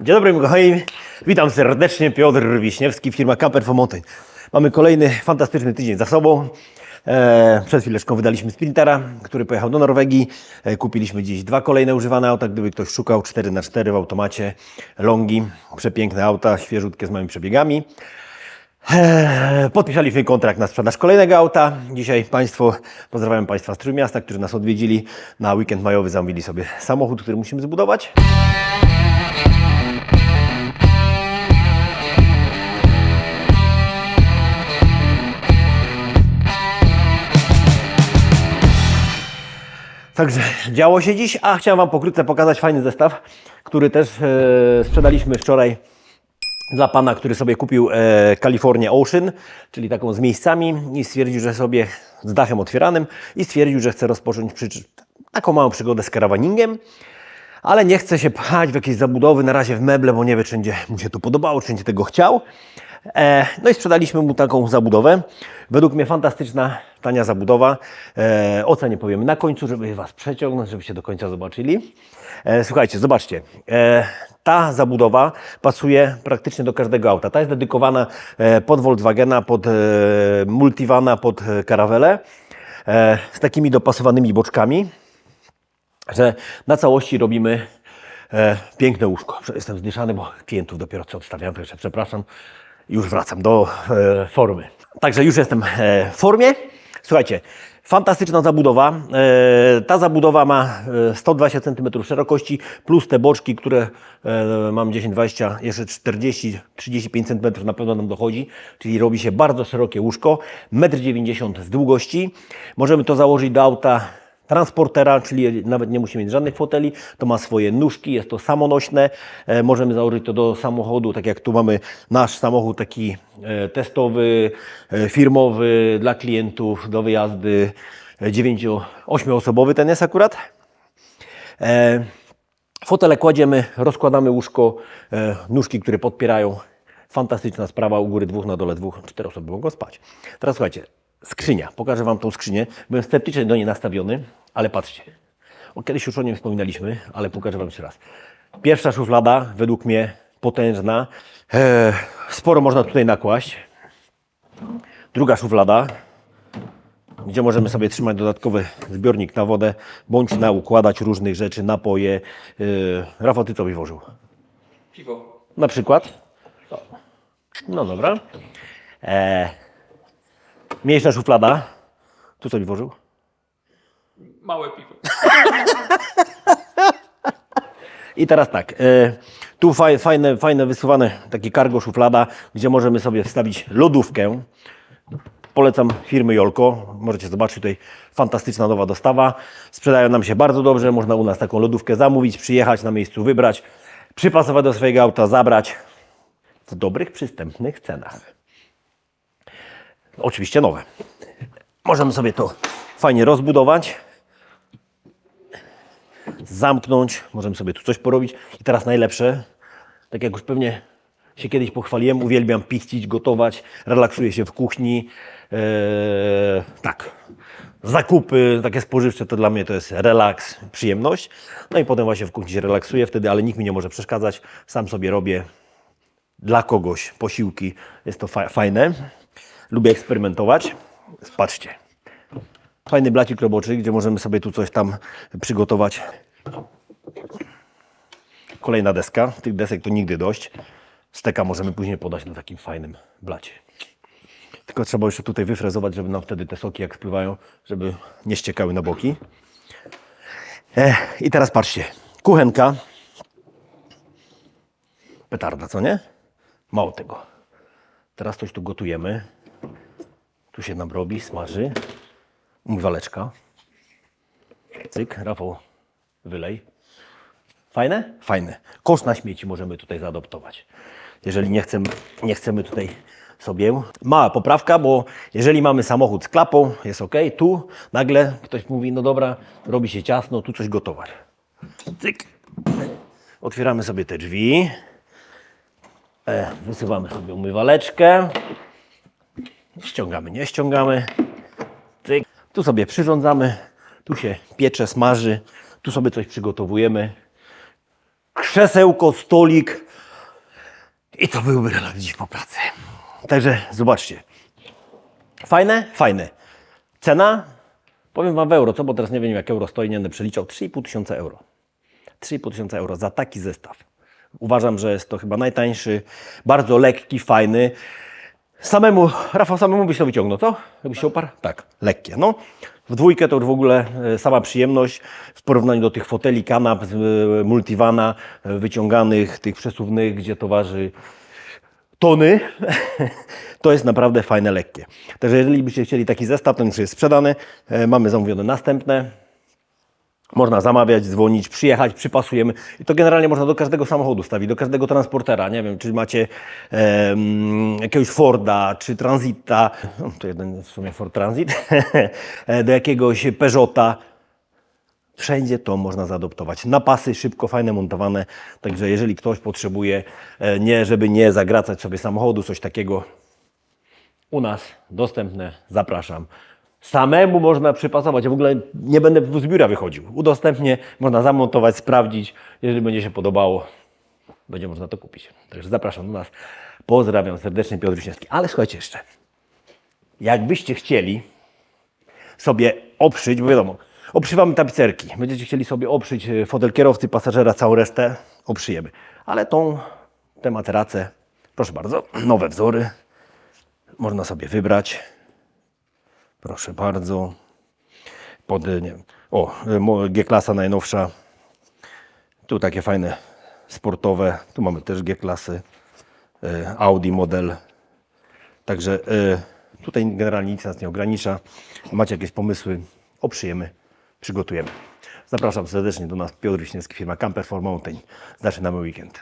Dzień dobry, kochani. Witam serdecznie. Piotr Wiśniewski, firma Camper for Mountain. Mamy kolejny fantastyczny tydzień za sobą. E, przed chwileczką wydaliśmy Sprintera, który pojechał do Norwegii. E, kupiliśmy dziś dwa kolejne używane auta, gdyby ktoś szukał 4x4 w automacie. Longi, przepiękne auta, świeżutkie z małymi przebiegami. Eee, Podpisaliśmy kontrakt na sprzedaż kolejnego auta. Dzisiaj Państwo, pozdrawiam Państwa z Trójmiasta, którzy nas odwiedzili. Na weekend majowy zamówili sobie samochód, który musimy zbudować. Także działo się dziś, a chciałem Wam pokrótce pokazać fajny zestaw, który też e, sprzedaliśmy wczoraj dla pana, który sobie kupił e, California Ocean, czyli taką z miejscami i stwierdził, że sobie z dachem otwieranym i stwierdził, że chce rozpocząć przy, taką małą przygodę z karawaningiem, ale nie chce się pchać w jakieś zabudowy, na razie w meble, bo nie wie, czy będzie mu się to podobało, czy będzie tego chciał. E, no i sprzedaliśmy mu taką zabudowę. Według mnie fantastyczna, tania zabudowa. E, o cenie powiemy na końcu, żeby Was przeciągnąć, żebyście do końca zobaczyli. E, słuchajcie, zobaczcie. Ta zabudowa pasuje praktycznie do każdego auta. Ta jest dedykowana pod Volkswagena, pod Multivana, pod Caravelle z takimi dopasowanymi boczkami, że na całości robimy piękne łóżko. Jestem zdyszany, bo klientów dopiero co odstawiam, także przepraszam. Już wracam do e, formy. Także już jestem e, w formie. Słuchajcie, fantastyczna zabudowa. E, ta zabudowa ma e, 120 cm szerokości, plus te boczki, które e, mam 10-20, jeszcze 40-35 cm na pewno nam dochodzi, czyli robi się bardzo szerokie łóżko, 1,90 m z długości. Możemy to założyć do auta transportera, czyli nawet nie musi mieć żadnych foteli, to ma swoje nóżki, jest to samonośne, e, możemy założyć to do samochodu, tak jak tu mamy nasz samochód taki e, testowy, e, firmowy dla klientów do wyjazdy 9-8 osobowy ten jest akurat. Fotele kładziemy, rozkładamy łóżko, nóżki, które podpierają. Fantastyczna sprawa, u góry dwóch, na dole dwóch, cztery osoby mogą spać. Teraz słuchajcie, skrzynia. Pokażę Wam tą skrzynię. Byłem sceptycznie do niej nastawiony, ale patrzcie. O, kiedyś już o nim wspominaliśmy, ale pokażę Wam jeszcze raz. Pierwsza szuflada, według mnie potężna. E, sporo można tutaj nakłaść. Druga szuflada, gdzie możemy sobie trzymać dodatkowy zbiornik na wodę, bądź na układać różnych rzeczy, napoje. Yy, Rafał, ty co byś włożył? Piwo. Na przykład? No dobra. E, mniejsza szuflada. Tu co byś włożył? Małe piwo. I teraz tak, e, tu faj, fajne, fajne wysuwane takie cargo szuflada, gdzie możemy sobie wstawić lodówkę. Polecam firmy Jolko. Możecie zobaczyć tutaj fantastyczna nowa dostawa. Sprzedają nam się bardzo dobrze. Można u nas taką lodówkę zamówić, przyjechać na miejscu, wybrać, przypasować do swojego auta, zabrać w dobrych, przystępnych cenach. Oczywiście nowe. Możemy sobie to fajnie rozbudować zamknąć, możemy sobie tu coś porobić. I teraz najlepsze, tak jak już pewnie się kiedyś pochwaliłem, uwielbiam pichcić, gotować, relaksuję się w kuchni. Eee, tak, zakupy takie spożywcze to dla mnie to jest relaks, przyjemność. No i potem właśnie w kuchni się relaksuję wtedy, ale nikt mi nie może przeszkadzać. Sam sobie robię dla kogoś posiłki. Jest to fa- fajne. Lubię eksperymentować. Patrzcie. Fajny blacik roboczy, gdzie możemy sobie tu coś tam przygotować. Kolejna deska. Tych desek to nigdy dość. Steka możemy później podać na takim fajnym blacie. Tylko trzeba jeszcze tutaj wyfrezować, żeby nam wtedy te soki jak spływają, żeby nie ściekały na boki. E, I teraz patrzcie. Kuchenka. Petarda, co nie? Mało tego. Teraz coś tu gotujemy. Tu się nam robi, smaży. Umywaleczka. Cyk, Rafał, wylej. Fajne? Fajne. Kosz na śmieci możemy tutaj zaadoptować. Jeżeli nie chcemy, nie chcemy tutaj sobie. Mała poprawka, bo jeżeli mamy samochód z klapą, jest ok. Tu nagle ktoś mówi, no dobra, robi się ciasno, tu coś gotować. Cyk. Otwieramy sobie te drzwi. E, wysuwamy sobie umywaleczkę. Ściągamy, nie ściągamy. Cyk. Tu sobie przyrządzamy, tu się piecze, smaży, tu sobie coś przygotowujemy. krzesełko, stolik i to byłby relaks dziś po pracy. Także zobaczcie. Fajne? Fajne. Cena? Powiem Wam w euro, co? Bo teraz nie wiem jak euro stoi, nie będę przeliczał. 3,5 tysiąca euro. 3,5 tysiąca euro za taki zestaw. Uważam, że jest to chyba najtańszy, bardzo lekki, fajny. Samemu, Rafał, samemu byś to wyciągnął, co? Jakbyś się oparł? Tak, lekkie. No, w dwójkę to już w ogóle e, sama przyjemność w porównaniu do tych foteli, kanap e, multivana, e, wyciąganych, tych przesuwnych, gdzie to waży tony, to jest naprawdę fajne, lekkie. Także jeżeli byście chcieli taki zestaw, ten już jest sprzedany, mamy zamówione następne. Można zamawiać, dzwonić, przyjechać, przypasujemy. I to generalnie można do każdego samochodu stawić, do każdego transportera. Nie wiem, czy macie em, jakiegoś Forda, czy Transita, no, to jeden w sumie Ford Transit, do jakiegoś Peugeota. Wszędzie to można zaadoptować. Napasy szybko, fajne, montowane. Także jeżeli ktoś potrzebuje, e, nie, żeby nie zagracać sobie samochodu, coś takiego, u nas dostępne, zapraszam. Samemu można przypasować, ja w ogóle nie będę z biura wychodził. Udostępnię, można zamontować, sprawdzić. Jeżeli będzie się podobało, będzie można to kupić. Także zapraszam do nas. Pozdrawiam serdecznie, Piotr Wiśniewski. Ale słuchajcie jeszcze, jakbyście chcieli sobie oprzeć, bo wiadomo, oprzywamy tapicerki. Będziecie chcieli sobie oprzeć e, fotel kierowcy, pasażera, całą resztę, oprzyjemy. Ale tą, tę materacę, proszę bardzo, nowe wzory, można sobie wybrać. Proszę bardzo. Pod, nie o, y, G-klasa najnowsza. Tu takie fajne sportowe. Tu mamy też G-klasy. y, Audi model. Także y, tutaj generalnie nic nas nie ogranicza. Macie jakieś pomysły, oprzyjemy, przygotujemy. Zapraszam serdecznie do nas Piotr Wiśniewski, firma Camper for Mountain. Zaczynamy weekend.